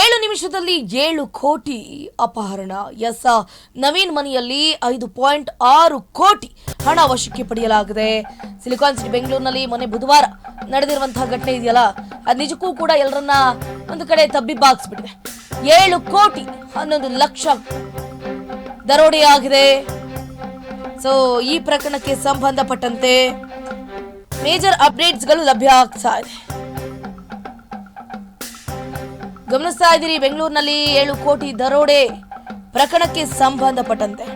ಏಳು ನಿಮಿಷದಲ್ಲಿ ಏಳು ಕೋಟಿ ಅಪಹರಣ. ಎಸ್, ನವೀನ್ ಮನೆಯಲ್ಲಿ ಐದು ಪಾಯಿಂಟ್ ಆರು ಕೋಟಿ ಹಣ ವಶಕ್ಕೆ ಪಡೆಯಲಾಗಿದೆ. ಸಿಲಿಕಾನ್ ಸಿಟಿ ಬೆಂಗಳೂರಿನಲ್ಲಿ ಮೊನ್ನೆ ಬುಧವಾರ ನಡೆದಿರುವಂತಹ ಘಟನೆ ಇದೆಯಲ್ಲ? ಅದು ನಿಜಕ್ಕೂ ಕೂಡ ಎಲ್ಲರನ್ನ ಒಂದು ಕಡೆ ತಬ್ಬಿಬ್ಬಾಗಿಸ್ಬಿಟ್ಟಿದೆ. ಏಳು ಕೋಟಿ ಹನ್ನೊಂದು ಲಕ್ಷ ದರೋಡೆಯಾಗಿದೆ ಸೊ ಈ ಪ್ರಕರಣಕ್ಕೆ ಸಂಬಂಧಪಟ್ಟಂತೆ ಮೇಜರ್ ಅಪ್ಡೇಟ್ಸ್ಗಳು ಲಭ್ಯ ಆಗ್ತಾ ಇದೆ. ಗಮನಿಸ್ತಾ ಇದ್ದೀರಿ, ಬೆಂಗಳೂರಿನಲ್ಲಿ ಏಳು ಕೋಟಿ ದರೋಡೆ ಪ್ರಕರಣಕ್ಕೆ ಸಂಬಂಧಪಟ್ಟಂತೆ.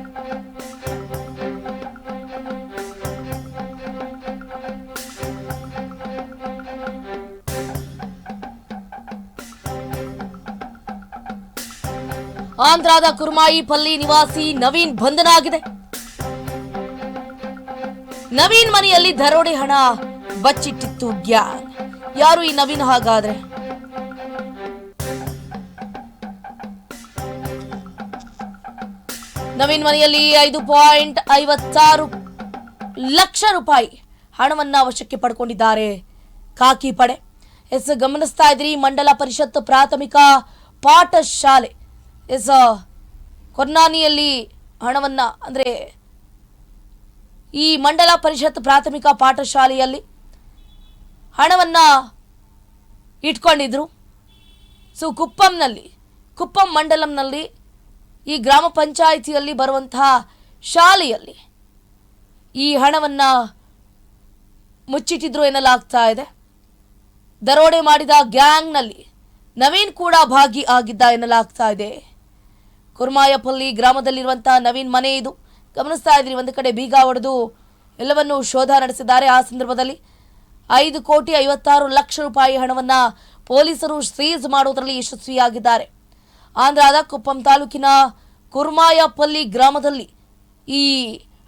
ಆಂಧ್ರದ ಕುರ್ಮಾಯಿ ಪಲ್ಲಿ ನಿವಾಸಿ ನವೀನ್ ಬಂಧನ ಆಗಿದೆ ನವೀನ್ ಮನೆಯಲ್ಲಿ ದರೋಡೆ ಹಣ ಬಚ್ಚಿಟ್ಟಿತ್ತು ಗ್ಯಾ ಯಾರು ಈ ನವೀನ್ ಹಾಗಾದ್ರೆ? ನವೀನ್ ಮನೆಯಲ್ಲಿ ಐದು ಪಾಯಿಂಟ್ ಐವತ್ತಾರು ಲಕ್ಷ ರೂಪಾಯಿ ಹಣವನ್ನ ವಶಕ್ಕೆ ಪಡ್ಕೊಂಡಿದ್ದಾರೆ. ಕಾಕಿ ಪಡೆ. ಎಸ್, ಗಮನಿಸ್ತಾ ಇದ್ರಿ, ಮಂಡಲ ಪರಿಷತ್ ಪ್ರಾಥಮಿಕ ಪಾಠಶಾಲೆ. ಎಸ್, ಕೊರ್ನಾನಿಯಲ್ಲಿ ಹಣವನ್ನ, ಅಂದ್ರೆ ಈ ಮಂಡಲ ಪರಿಷತ್ ಪ್ರಾಥಮಿಕ ಪಾಠಶಾಲೆಯಲ್ಲಿ ಹಣವನ್ನ ಇಟ್ಕೊಂಡಿದ್ರು. ಸೊ, ಕುಪ್ಪಂನಲ್ಲಿ, ಕುಪ್ಪಂ ಮಂಡಲಂನಲ್ಲಿ ಈ ಗ್ರಾಮ ಪಂಚಾಯಿತಿಯಲ್ಲಿ ಬರುವಂತಹ ಶಾಲೆಯಲ್ಲಿ ಈ ಹಣವನ್ನ ಮುಚ್ಚಿಟ್ಟಿದ್ರು ಎನ್ನಲಾಗ್ತಾ ಇದೆ. ದರೋಡೆ ಮಾಡಿದ ಗ್ಯಾಂಗ್ನಲ್ಲಿ ನವೀನ್ ಕೂಡ ಭಾಗಿ ಆಗಿದ್ದ ಎನ್ನಲಾಗ್ತಾ ಇದೆ. ಕುರ್ಮಾಯಪಲ್ಲಿ ಗ್ರಾಮದಲ್ಲಿರುವಂತಹ ನವೀನ್ ಮನೆ ಇದು. ಗಮನಿಸ್ತಾ ಇದ್ರಿ, ಒಂದು ಕಡೆ ಬೀಗ ಹೊಡೆದು ಎಲ್ಲವನ್ನೂ ಶೋಧ ನಡೆಸಿದ್ದಾರೆ. ಆ ಸಂದರ್ಭದಲ್ಲಿ ಐದು ಕೋಟಿ ಐವತ್ತಾರು ಲಕ್ಷ ರೂಪಾಯಿ ಹಣವನ್ನ ಪೊಲೀಸರು ಸೀಜ್ ಮಾಡುವುದರಲ್ಲಿ ಯಶಸ್ವಿಯಾಗಿದ್ದಾರೆ. ಆಂಧ್ರದ ಕೊಪ್ಪಂ ತಾಲೂಕಿನ ಕುರ್ಮಾಯಪಲ್ಲಿ ಗ್ರಾಮದಲ್ಲಿ ಈ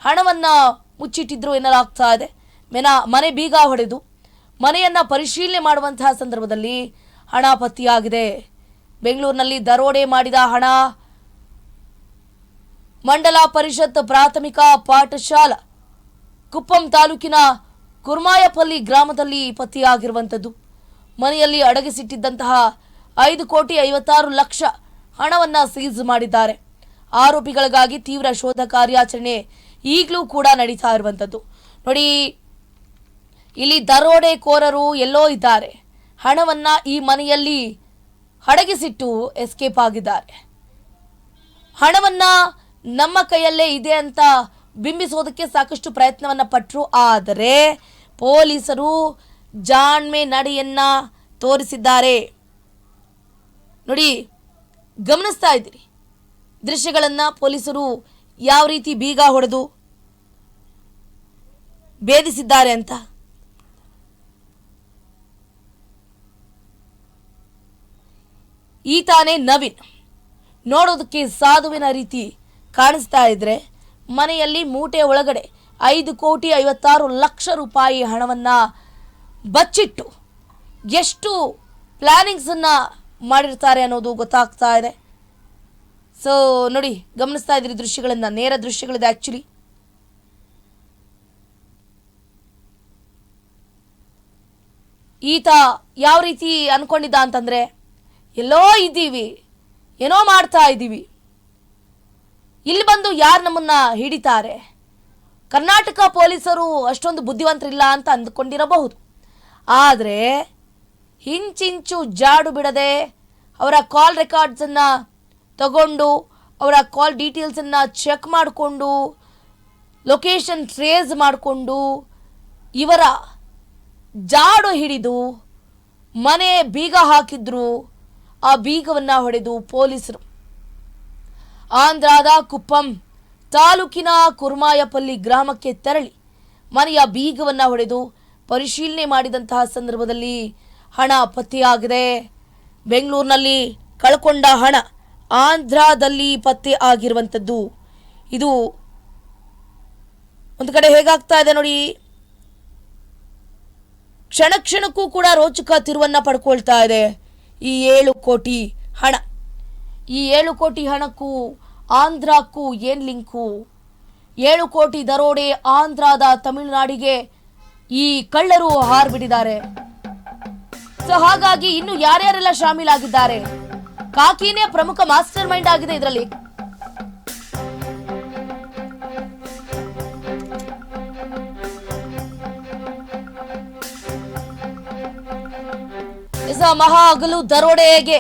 ಹಣವನ್ನು ಮುಚ್ಚಿಟ್ಟಿದ್ರು ಎನ್ನಲಾಗ್ತಾ ಇದೆ. ಮೆನ ಮನೆ ಬೀಗ ಹೊಡೆದು ಮನೆಯನ್ನ ಪರಿಶೀಲನೆ ಮಾಡುವಂತಹ ಸಂದರ್ಭದಲ್ಲಿ ಹಣ ಪತ್ತೆಯಾಗಿದೆ. ಬೆಂಗಳೂರಿನಲ್ಲಿ ದರೋಡೆ ಮಾಡಿದ ಹಣ ಮಂಡಲ ಪರಿಷತ್ ಪ್ರಾಥಮಿಕ ಪಾಠಶಾಲಾ ಕುಪ್ಪಂ ತಾಲೂಕಿನ ಕುರ್ಮಾಯಪಲ್ಲಿ ಗ್ರಾಮದಲ್ಲಿ ಪತ್ತೆಯಾಗಿರುವಂಥದ್ದು. ಮನೆಯಲ್ಲಿ ಅಡಗಿಸಿಟ್ಟಿದ್ದಂತಹ ಐದು ಕೋಟಿ ಐವತ್ತಾರು ಲಕ್ಷ ಹಣವನ್ನ ಸೀಜ್ ಮಾಡಿದ್ದಾರೆ. ಆರೋಪಿಗಳಿಗಾಗಿ ತೀವ್ರ ಶೋಧ ಕಾರ್ಯಾಚರಣೆ ಈಗಲೂ ಕೂಡ ನಡೀತಾ ಇರುವಂಥದ್ದು ನೋಡಿ, ಇಲ್ಲಿ ದರೋಡೆಕೋರರು ಎಲ್ಲೋ ಇದ್ದಾರೆ. ಹಣವನ್ನ ಈ ಮನೆಯಲ್ಲಿ ಅಡಗಿಸಿಟ್ಟು ಎಸ್ಕೇಪ್ ಆಗಿದ್ದಾರೆ. ಹಣವನ್ನ ನಮ್ಮ ಕೈಯಲ್ಲೇ ಇದೆ ಅಂತ ಬಿಂಬಿಸೋದಕ್ಕೆ ಸಾಕಷ್ಟು ಪ್ರಯತ್ನವನ್ನ ಪಟ್ಟರು ಆದರೆ ಪೊಲೀಸರು ಜಾಣ್ಮೆ ನಡೆಯನ್ನ ತೋರಿಸಿದ್ದಾರೆ. ನೋಡಿ ಗಮನಿಸ್ತಾ ಇದ್ದೀರಿ. ದೃಶ್ಯಗಳನ್ನು ಪೊಲೀಸರು ಯಾವ ರೀತಿ ಬೀಗ ಹೊಡೆದು ಭೇದಿಸಿದ್ದಾರೆ ಅಂತ? ಈತಾನೇ ನವೀನ್. ನೋಡೋದಕ್ಕೆ ಸಾಧುವಿನ ರೀತಿ ಕಾಣಿಸ್ತಾ ಇದ್ರೆ ಮನೆಯಲ್ಲಿ ಮೂಟೆ ಒಳಗಡೆ ಐದು ಕೋಟಿ ಐವತ್ತಾರು ಲಕ್ಷ ರೂಪಾಯಿ ಹಣವನ್ನು ಬಚ್ಚಿಟ್ಟು ಎಷ್ಟು ಪ್ಲಾನಿಂಗ್ಸನ್ನ ಮಾಡಿರ್ತಾರೆ ಅನ್ನೋದು ಗೊತ್ತಾಗ್ತಾ ಇದೆ. ಸೊ ನೋಡಿ, ಗಮನಿಸ್ತಾ ಇದ್ರಿ ದೃಶ್ಯಗಳನ್ನ, ನೇರ ದೃಶ್ಯಗಳಿದೆ ಆ್ಯಕ್ಚುಲಿ ಈತ ಯಾವ ರೀತಿ ಅನ್ಕೊಂಡಿದ್ದ ಅಂತಂದ್ರೆ, ಎಲ್ಲೋ ಇದ್ದೀವಿ, ಏನೋ ಮಾಡ್ತಾ ಇದ್ದೀವಿ. ಇಲ್ಲಿ ಬಂದು ಯಾರು ನಮ್ಮನ್ನ ಹಿಡಿತಾರೆ? ಕರ್ನಾಟಕ ಪೊಲೀಸರು ಅಷ್ಟೊಂದು ಬುದ್ಧಿವಂತರಿಲ್ಲ ಅಂತ ಅಂದ್ಕೊಂಡಿರಬಹುದು. ಆದರೆ ಹಿಂಚಿಂಚು ಜಾಡು ಬಿಡದೆ ಅವರ ಕಾಲ್ ರೆಕಾರ್ಡ್ಸನ್ನು ತಗೊಂಡು, ಅವರ ಕಾಲ್ ಡೀಟೇಲ್ಸನ್ನು ಚೆಕ್ ಮಾಡಿಕೊಂಡು ಲೊಕೇಶನ್ ಟ್ರೇಸ್ ಮಾಡಿಕೊಂಡು, ಇವರ ಜಾಡು ಹಿಡಿದು ಮನೆ ಬೀಗ ಹಾಕಿದ್ರು, ಆ ಬೀಗವನ್ನು ಹೊಡೆದು ಪೊಲೀಸರು. ಆಂಧ್ರದ ಕುಪ್ಪಂ ತಾಲೂಕಿನ ಕುರ್ಮಾಯಪಲ್ಲಿ ಗ್ರಾಮಕ್ಕೆ ತೆರಳಿ ಮನೆಯ ಬೀಗವನ್ನು ಹೊಡೆದು ಪರಿಶೀಲನೆ ಮಾಡಿದಂತಹ ಸಂದರ್ಭದಲ್ಲಿ ಹಣ ಪತ್ತೆಯಾಗಿದೆ. ಬೆಂಗಳೂರಿನಲ್ಲಿ ಕಳ್ಕೊಂಡ ಹಣ ಆಂಧ್ರದಲ್ಲಿ ಪತ್ತೆ ಆಗಿರುವಂಥದ್ದು ಇದು ಒಂದು ಕಡೆ ಹೇಗಾಗ್ತಾ ಇದೆ ನೋಡಿ. ಕ್ಷಣ ಕ್ಷಣಕ್ಕೂ ಕೂಡ ರೋಚಕ ತಿರುವನ್ನ ಪಡ್ಕೊಳ್ತಾ ಇದೆ. ಈ ಏಳು ಕೋಟಿ ಹಣ. ಈ ಏಳು ಕೋಟಿ ಹಣಕ್ಕೂ, ಆಂಧ್ರಕ್ಕೂ ಏನು ಲಿಂಕು? ಏಳು ಕೋಟಿ ದರೋಡೆ ಆಂಧ್ರದ ತಮಿಳುನಾಡಿಗೆ ಈ ಕಳ್ಳರು ಹಾರ್ಬಿಟ್ಟಿದ್ದಾರೆ. ಸೊ ಹಾಗಾಗಿ ಇನ್ನು ಯಾರ್ಯಾರೆಲ್ಲ ಶಾಮೀಲಾಗಿದ್ದಾರೆ? ಕಾಕಿನೇ ಪ್ರಮುಖ ಮಾಸ್ಟರ್ ಮೈಂಡ್ ಆಗಿದೆ ಇದರಲ್ಲಿ. ಮಹಾ ಹಗಲು ದರೋಡೆಗೆ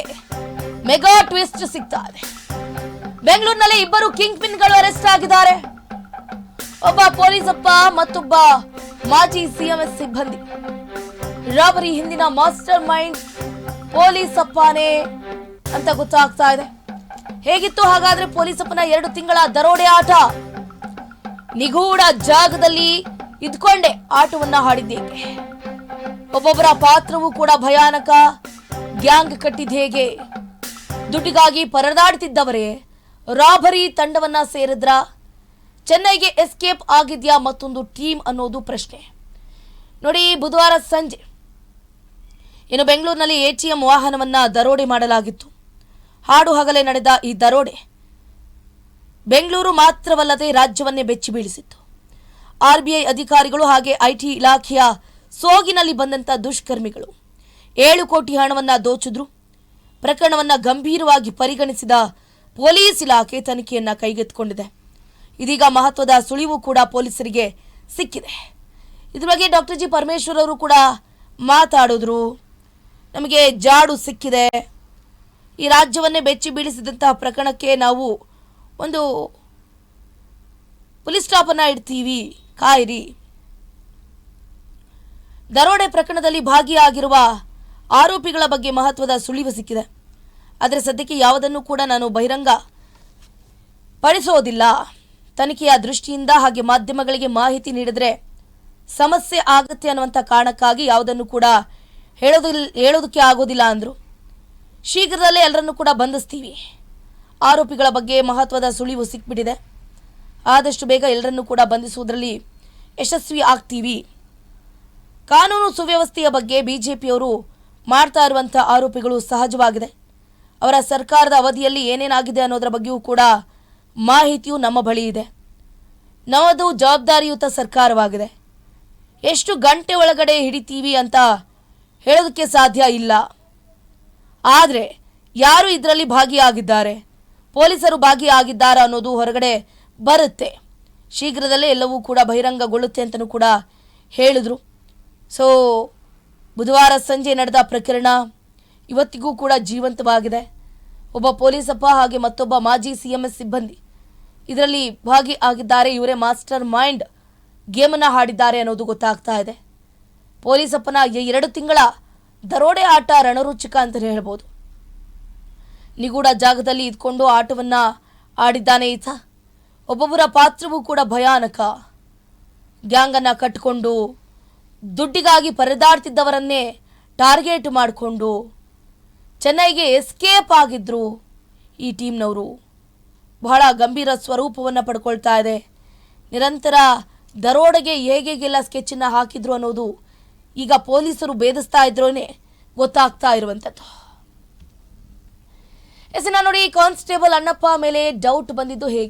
ಮೆಗಾ ಟ್ವಿಸ್ಟ್ ಸಿಗ್ತಾ ಇದೆ ಬೆಂಗಳೂರಿನಲ್ಲಿ ಇಬ್ಬರು ಕಿಂಗ್ ಪಿನ್ಗಳು ಅರೆಸ್ಟ್ ಆಗಿದ್ದಾರೆ. ಒಬ್ಬ ಪೊಲೀಸಪ್ಪ ಮತ್ತೊಬ್ಬ ಮಾಜಿ ಸಿಎಂಎಸ್ ಸಿಬ್ಬಂದಿ. ರಾಬರಿ ಹಿಂದಿನ ಮಾಸ್ಟರ್ ಮೈಂಡ್ ಪೊಲೀಸಪ್ಪನೇ ಅಂತ ಗೊತ್ತಾಗ್ತಾ ಇದೆ. ಹೇಗಿತ್ತು? ಹಾಗಾದ್ರೆ ಪೊಲೀಸಪ್ಪನ ಎರಡು ತಿಂಗಳ ದರೋಡೆ ಆಟ. ನಿಗೂಢ ಜಾಗದಲ್ಲಿ ಇದ್ಕೊಂಡೆ ಆಟವನ್ನ ಹಾಡಿದ್ದೇಕೆ ಒಬ್ಬೊಬ್ಬರ ಪಾತ್ರವೂ ಕೂಡ ಭಯಾನಕ. ಗ್ಯಾಂಗ್ ಕಟ್ಟಿದ ಹೇಗೆ? ದುಡ್ಡಿಗಾಗಿ ಪರದಾಡ್ತಿದ್ದವರೇ, ರಾಬರಿ ತಂಡವನ್ನ ಸೇರಿದ್ರ? ಚೆನ್ನೈಗೆ ಎಸ್ಕೇಪ್ ಆಗಿದ್ಯಾ ಮತ್ತೊಂದು ಟೀಮ್ ಅನ್ನೋದು ಪ್ರಶ್ನೆ. ನೋಡಿ, ಬುಧವಾರ ಸಂಜೆ ಇನ್ನು ಬೆಂಗಳೂರಿನಲ್ಲಿ ಎಟಿಎಂ ವಾಹನವನ್ನ ದರೋಡೆ ಮಾಡಲಾಗಿತ್ತು. ಹಾಡು ಹಗಲೇ ನಡೆದ ಈ ದರೋಡೆ ಬೆಂಗಳೂರು ಮಾತ್ರವಲ್ಲದೆ ರಾಜ್ಯವನ್ನೇ ಬೆಚ್ಚಿ ಬೀಳಿಸಿತ್ತು. ಆರ್ಬಿಐ ಅಧಿಕಾರಿಗಳು ಹಾಗೆ ಐಟಿ ಇಲಾಖೆಯ ಸೋಗಿನಲ್ಲಿ ಬಂದಂತ ದುಷ್ಕರ್ಮಿಗಳು ಏಳು ಕೋಟಿ ಹಣವನ್ನ ದೋಚಿದ್ರು. ಪ್ರಕರಣವನ್ನ ಗಂಭೀರವಾಗಿ ಪರಿಗಣಿಸಿದ ಪೊಲೀಸ್ ಇಲಾಖೆ ತನಿಖೆಯನ್ನ ಕೈಗೆತ್ತಿಕೊಂಡಿದೆ. ಇದೀಗ ಮಹತ್ವದ ಸುಳಿವು ಕೂಡ ಪೊಲೀಸರಿಗೆ ಸಿಕ್ಕಿದೆ. ಇದ್ರ ಬಗ್ಗೆ ಡಾಕ್ಟರ್ ಜಿ ಪರಮೇಶ್ವರ್ ಅವರು ಕೂಡ ಮಾತಾಡಿದ್ರು. ನಮಗೆ ಜಾಡು ಸಿಕ್ಕಿದೆ. ಈ ರಾಜ್ಯವನ್ನೇ ಬೆಚ್ಚಿ ಬೀಳಿಸಿದಂತಹ ಪ್ರಕರಣಕ್ಕೆ ನಾವು ಒಂದು ಪೊಲೀಸ್ ಸ್ಟಾಪನ್ನು ಇಡ್ತೀವಿ. ಕಾಯಿರಿ. ದರೋಡೆ ಪ್ರಕರಣದಲ್ಲಿ ಭಾಗಿಯಾಗಿರುವ ಆರೋಪಿಗಳ ಬಗ್ಗೆ ಮಹತ್ವದ ಸುಳಿವು ಸಿಕ್ಕಿದೆ. ಆದರೆ ಸದ್ಯಕ್ಕೆ ಯಾವುದನ್ನು ಕೂಡ ನಾನು ಬಹಿರಂಗ ಪಡಿಸೋದಿಲ್ಲ. ತನಿಖೆಯ ದೃಷ್ಟಿಯಿಂದ ಹಾಗೆ ಮಾಧ್ಯಮಗಳಿಗೆ ಮಾಹಿತಿ ನೀಡಿದರೆ ಸಮಸ್ಯೆ ಆಗುತ್ತೆ ಅನ್ನುವಂಥ ಕಾರಣಕ್ಕಾಗಿ ಯಾವುದನ್ನು ಕೂಡ ಹೇಳೋದಿಲ್ಲ ಹೇಳೋದಕ್ಕೆ ಆಗೋದಿಲ್ಲ ಅಂದರು. ಶೀಘ್ರದಲ್ಲೇ ಎಲ್ಲರನ್ನೂ ಕೂಡ ಬಂಧಿಸ್ತೀವಿ. ಆರೋಪಿಗಳ ಬಗ್ಗೆ ಮಹತ್ವದ ಸುಳಿವು ಸಿಕ್ಬಿಟ್ಟಿದೆ. ಆದಷ್ಟು ಬೇಗ ಎಲ್ಲರನ್ನೂ ಕೂಡ ಬಂಧಿಸುವುದರಲ್ಲಿ ಯಶಸ್ವಿ ಆಗ್ತೀವಿ. ಕಾನೂನು ಸುವ್ಯವಸ್ಥೆಯ ಬಗ್ಗೆ ಬಿ ಜೆ ಪಿಯವರು ಮಾಡ್ತಾ ಇರುವಂಥ ಆರೋಪಿಗಳು ಸಹಜವಾಗಿದೆ. ಅವರ ಸರ್ಕಾರದ ಅವಧಿಯಲ್ಲಿ ಏನೇನಾಗಿದೆ ಅನ್ನೋದರ ಬಗ್ಗೆಯೂ ಕೂಡ ಮಾಹಿತಿಯು ನಮ್ಮ ಬಳಿ ಇದೆ. ನಮ್ಮದು ಜವಾಬ್ದಾರಿಯುತ ಸರ್ಕಾರವಾಗಿದೆ. ಎಷ್ಟು ಗಂಟೆ ಒಳಗಡೆ ಹಿಡಿತೀವಿ ಅಂತ ಹೇಳೋದಕ್ಕೆ ಸಾಧ್ಯ ಇಲ್ಲ. ಆದರೆ ಯಾರು ಇದರಲ್ಲಿ ಭಾಗಿಯಾಗಿದ್ದಾರೆ? ಪೊಲೀಸರು ಭಾಗಿಯಾಗಿದ್ದಾರೆ ಅನ್ನೋದು ಹೊರಗಡೆ ಬರುತ್ತೆ. ಶೀಘ್ರದಲ್ಲೇ ಎಲ್ಲವೂ ಕೂಡ ಬಹಿರಂಗಗೊಳ್ಳುತ್ತೆ ಅಂತಲೂ ಕೂಡ ಹೇಳಿದ್ರು. ಸೊ ಬುಧವಾರ ಸಂಜೆ ನಡೆದ ಪ್ರಕರಣ ಇವತ್ತಿಗೂ ಕೂಡ ಜೀವಂತವಾಗಿದೆ. ಒಬ್ಬ ಪೊಲೀಸಪ್ಪ ಹಾಗೆ ಮತ್ತೊಬ್ಬ ಮಾಜಿ ಸಿ ಎಂ ಎಸ್ ಸಿಬ್ಬಂದಿ ಇದರಲ್ಲಿ ಭಾಗಿ ಆಗಿದ್ದಾರೆ ಇವರೇ ಮಾಸ್ಟರ್ ಮೈಂಡ್ ಗೇಮನ್ನು ಹಾಡಿದ್ದಾರೆ ಅನ್ನೋದು ಗೊತ್ತಾಗ್ತಾ ಇದೆ. ಪೊಲೀಸಪ್ಪನ ಎರಡು ತಿಂಗಳ ದರೋಡೆ ಆಟ ರಣರುಚಿಕ ಅಂತಲೇ ಹೇಳ್ಬೋದು. ನಿಗೂಢ ಜಾಗದಲ್ಲಿ ಇದ್ಕೊಂಡು ಆಟವನ್ನ ಆಡಿದ್ದಾನೆ ಈತ. ಒಬ್ಬೊಬ್ಬರ ಪಾತ್ರವೂ ಕೂಡ ಭಯಾನಕ. ಗ್ಯಾಂಗನ್ನು ಕಟ್ಟಿಕೊಂಡು ದುಡ್ಡಿಗಾಗಿ ಪರದಾಡ್ತಿದ್ದವರನ್ನೇ ಟಾರ್ಗೆಟ್ ಮಾಡಿಕೊಂಡು ಚೆನ್ನೈಗೆ ಎಸ್ಕೇಪ್ ಆಗಿದ್ರು ಈ ಟೀಮ್ನವರು. ಬಹಳ ಗಂಭೀರ ಸ್ವರೂಪವನ್ನು ಪಡ್ಕೊಳ್ತಾ ಇದೆ. ನಿರಂತರ ದರೋಡೆಗೆ ಹೇಗೆಲ್ಲ ಸ್ಕೆಚ್ಚನ್ನು ಹಾಕಿದ್ರು ಅನ್ನೋದು ಈಗ ಪೊಲೀಸರು ಭೇದಿಸ್ತಾ ಇದ್ರೋನೆ, ಗೊತ್ತಾಗ್ತಾ ಇರುವಂಥದ್ದು ಎಸ್, ಇನ್ನ ನೋಡಿ, ಕಾನ್ಸ್ಟೇಬಲ್ ಅಣ್ಣಪ್ಪ ಮೇಲೆ ಡೌಟ್ ಬಂದಿದ್ದು ಹೇಗೆ?